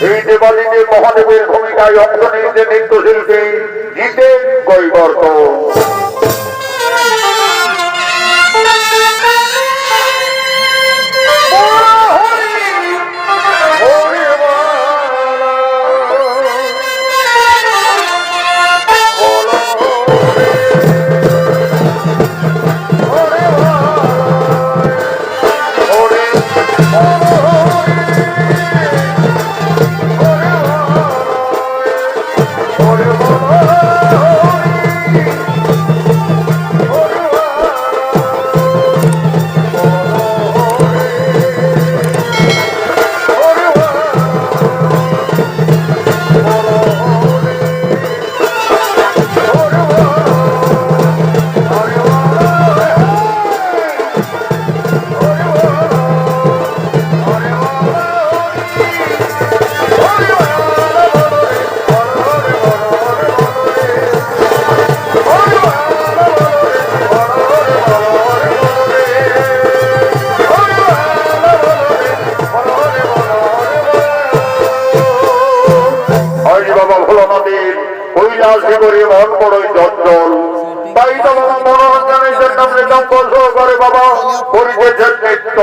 এই দেবালিতে মহাদেবের ভূমিকায় অংশ নিয়েছে নৃত্যশিল্পী জিতেন কৈবর্ত বাবা ভোলানাথের কৈলাস বিবরী মন বড়ই জঞ্জল। তাই তো মনোরঞ্জনের জন্য করে বাবা করিতেছেন নৃত্য।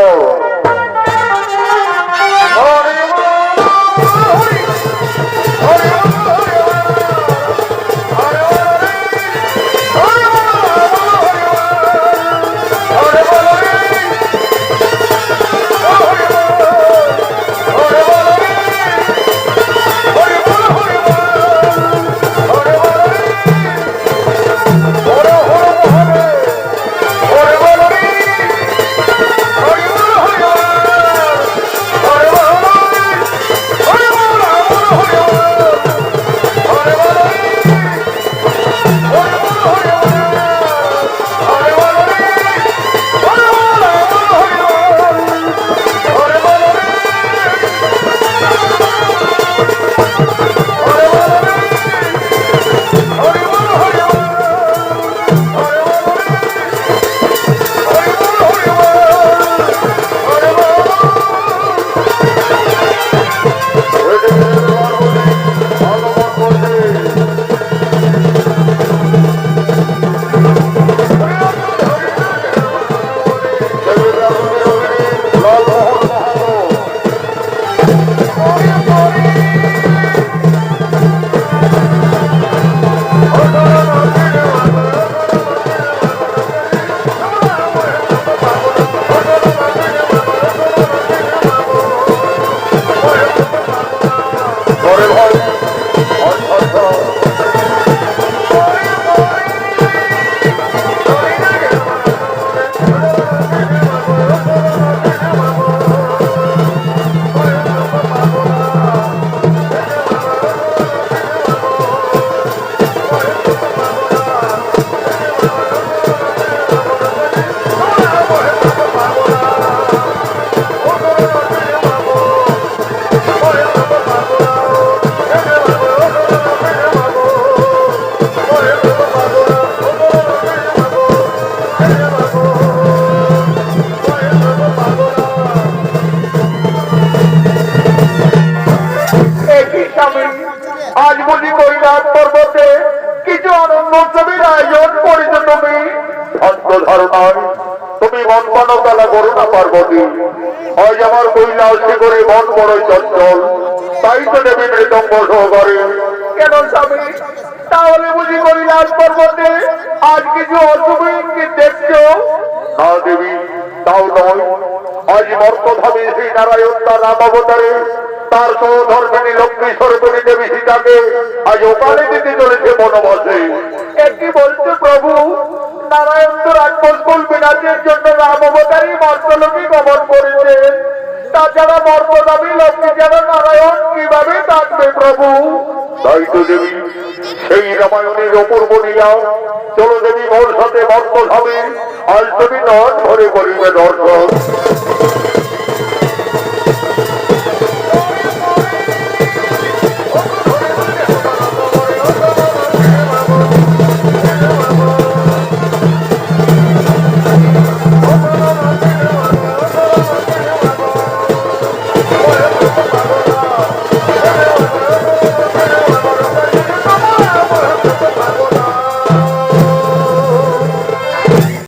মানবতালা করো না পার্বতী। আজ আমার কৈলাসে করে মন বড়ই চঞ্চল। তাই তো দেবী মৃতঙ্গ সহকারে। কেন স্বামী? তাহলে বুঝি কৈলাস পর্বতে, আজ কিছু অশুভ ইঙ্গিত দেখছ? না দেবী, তাও নয়। আজ মর্তধামী শ্রী নারায়ণ তার রাম অবতারে, তার সহধর্মিনী লক্ষ্মী সরস্বতী দেবী সীতাকে আজ ওকালে দিতে চলেছে বনবাসে। একই বলছে প্রভু? নারায়ণ তো রাজমঙ্গল বিনাশের জন্য রাম মর্তলোকে গমন করেছে তাছাড়া মর্তদামী লক্ষ্মী যেন নারায়ণ কীভাবে থাকবে প্রভু? তাই তো দেবী, সেই রামায়ণের অপূর্ব লীলা। চলো দেবী মোর সাথে মর্তধামী আজ তুমি নট ভরে করিবে দর্শন।